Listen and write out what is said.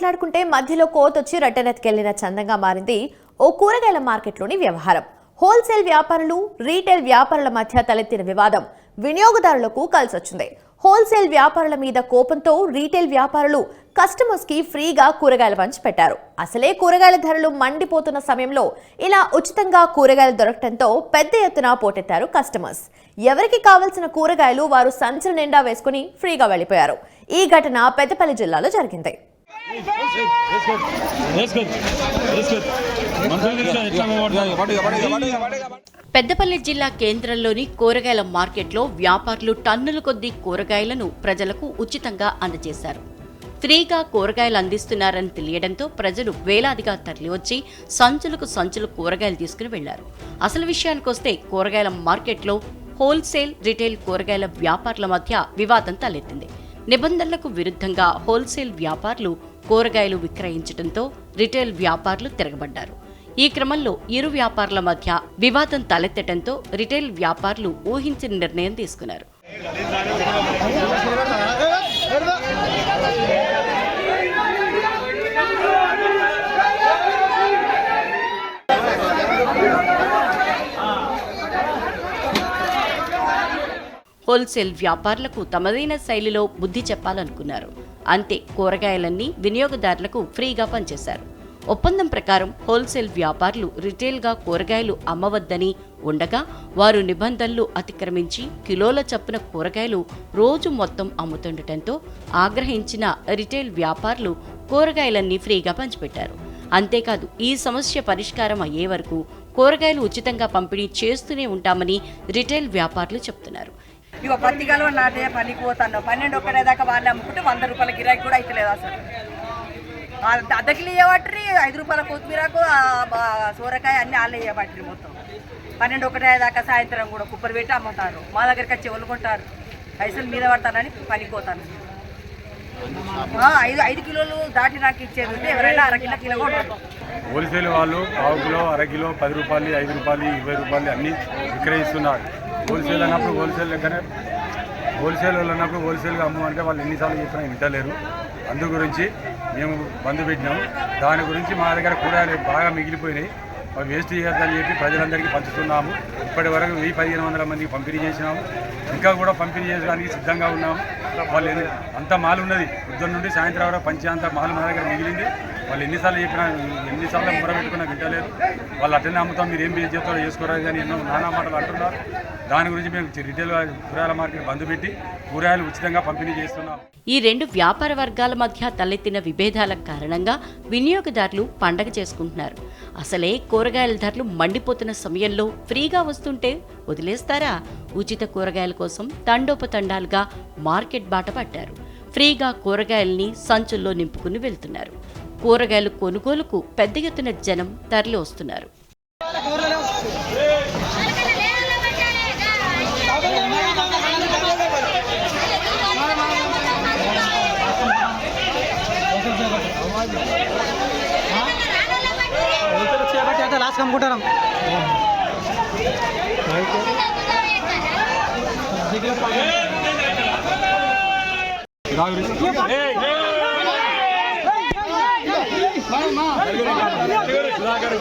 మాట్లాడుకుంటే మధ్యలో కోతొచ్చి రట్టెనెత్తికెళ్ళిన చందంగా మారింది ఓ కూరగాయల మార్కెట్లోని వ్యవహారం. హోల్సేల్ వ్యాపారులు రీటైల్ వ్యాపారుల మధ్య తలెత్తిన వివాదం వినియోగదారులకు కలిసొచ్చింది. హోల్సేల్ వ్యాపారుల మీద కోపంతో రీటైల్ వ్యాపారులు కస్టమర్స్కి ఫ్రీగా కూరగాయలు పంచిపెట్టారు అసలే కూరగాయల ధరలు మండిపోతున్న సమయంలో ఇలా ఉచితంగా కూరగాయలు దొరకటంతో పెద్ద ఎత్తున పోటెత్తారు కస్టమర్స్. ఎవరికి కావలసిన కూరగాయలు వారు సంచుల నిండా వేసుకుని ఫ్రీగా వెళ్ళిపోయారు. ఈ ఘటన పెద్దపల్లి జిల్లాలో జరిగింది. పెద్దపల్లి జిల్లా కేంద్రంలోని కూరగాయల మార్కెట్లో వ్యాపారులు టన్నుల కొద్దీ కూరగాయలను ప్రజలకు ఉచితంగా అందజేశారు. ఫ్రీగా కూరగాయలు అందిస్తున్నారని తెలియడంతో ప్రజలు వేలాదిగా తరలివచ్చి సంచులకు సంచులు కూరగాయలు తీసుకుని వెళ్ళారు అసలు విషయానికొస్తే కూరగాయల మార్కెట్లో హోల్సేల్ రిటైల్ కూరగాయల వ్యాపారుల మధ్య వివాదం తలెత్తింది. నిబంధనలకు విరుద్ధంగా హోల్సేల్ వ్యాపారులు కూరగాయలు విక్రయించడంతో రిటైల్ వ్యాపారులు తిరగబడ్డారు. ఈ క్రమంలో ఇరు వ్యాపారుల మధ్య వివాదం తలెత్తడంతో రిటైల్ వ్యాపారులు ఊహించిన నిర్ణయం తీసుకున్నారు. హోల్సేల్ వ్యాపారులకు తమదైన శైలిలో బుద్ధి చెప్పాలనుకున్నారు. అంతే కూరగాయలన్నీ వినియోగదారులకు ఫ్రీగా పనిచేశారు. ఒప్పందం ప్రకారం హోల్సేల్ వ్యాపారులు రిటైల్గా కూరగాయలు అమ్మవద్దని ఉండగా వారు నిబంధనలు అతిక్రమించి కిలోల చప్పున కూరగాయలు రోజు మొత్తం అమ్ముతుండటంతో ఆగ్రహించిన రిటైల్ వ్యాపారులు కూరగాయలన్నీ ఫ్రీగా పంచిపెట్టారు. అంతేకాదు ఈ సమస్య పరిష్కారం అయ్యే వరకు కూరగాయలు ఉచితంగా పంపిణీ చేస్తూనే ఉంటామని రిటైల్ వ్యాపారులు చెప్తున్నారు. ఇక పత్తి కలవ నాటే పనికి పోతాను పన్నెండు ఒక్కడే దాకా వాళ్ళు అమ్ముకుంటే వంద రూపాయల గిరాకీ కూడా అవుతలేదు అసలు. ఆ అద్దకిలు ఇవ్వబట్టి ఐదు రూపాయల కొత్తిమీరకు ఆ అన్నీ సూరకాయ అన్ని వాళ్ళే ఇవ్వబట్టి మొత్తం. పన్నెండు ఒకటే దాకా సాయంత్రం కూడా కుప్పలు పెట్టి అమ్ముతారు. మా దగ్గరికి వచ్చి వదులుకుంటారు పైసలు మీద పడతానని పనికి పోతాను. ఐదు ఐదు కిలోలు దాటి నాకు ఇచ్చేది ఉంటే ఎవరైనా అర కిలో కిలో హోల్సేల్ వాళ్ళు పావు కిలో అరకిలో పది రూపాయలు ఐదు రూపాయలు ఇరవై రూపాయలు అన్నీ విక్రయిస్తున్నారు. హోల్సేల్ అన్నప్పుడు హోల్సేల్ లెక్కనే హోల్సేల్ వాళ్ళు అన్నప్పుడు హోల్సేల్గా అమ్ము అంటే వాళ్ళు ఎన్నిసార్లు చెప్పినా వింటలేరు. అందు గురించి మేము బంద్ పెట్టినాము దాని గురించి మా దగ్గర కూరగాయలు బాగా మిగిలిపోయినాయి. వేస్ట్ చేయొద్దని చెప్పి ప్రజలందరికీ పంచుతున్నాము. ఇప్పటి వరకు వెయ్యి పదిహేను వందల మందికి పంపిణీ చేసినాము. ఇంకా కూడా పంపిణీ చేయడానికి సిద్ధంగా ఉన్నాము. వాళ్ళు అంత మాలు ఉన్నది. పొద్దున్న నుండి సాయంత్రం వరకు పంచే అంత మా దగ్గర మిగిలింది. వాళ్ళు ఎన్నిసార్లు చెప్పినా ఎన్నిసార్లు మొరబెట్టుకున్నా వింటలేరు వాళ్ళు అట్టనే అమ్ముతాం మీరు ఏం చేస్తారో చేసుకోరాదు కానీ ఎన్నో నానా మాటలు అంటున్నారు. దాని గురించి మేము రిటైల్ కూరగాయల మార్కెట్ బంద్ పెట్టి కూరగాయలు ఉచితంగా పంపిణీ చేస్తున్నాం. ఈ రెండు వ్యాపార వర్గాల మధ్య తలెత్తిన విభేదాల కారణంగా వినియోగదారులు పండగ చేసుకుంటున్నారు. అసలే కూరగాయల ధరలు మండిపోతున్న సమయంలో ఫ్రీగా వస్తుంటే వదిలేస్తారా? ఉచిత కూరగాయల కోసం తండోపతండాలుగా మార్కెట్ బాట పట్టారు. ఫ్రీగా కూరగాయల్ని సంచుల్లో నింపుకుని వెళ్తున్నారు. కూరగాయలు కొనుగోలుకు పెద్ద ఎత్తున జనం తరలి వస్తున్నారు. లాస్ట్ అమ్ముకుంటాం సుధాకర్.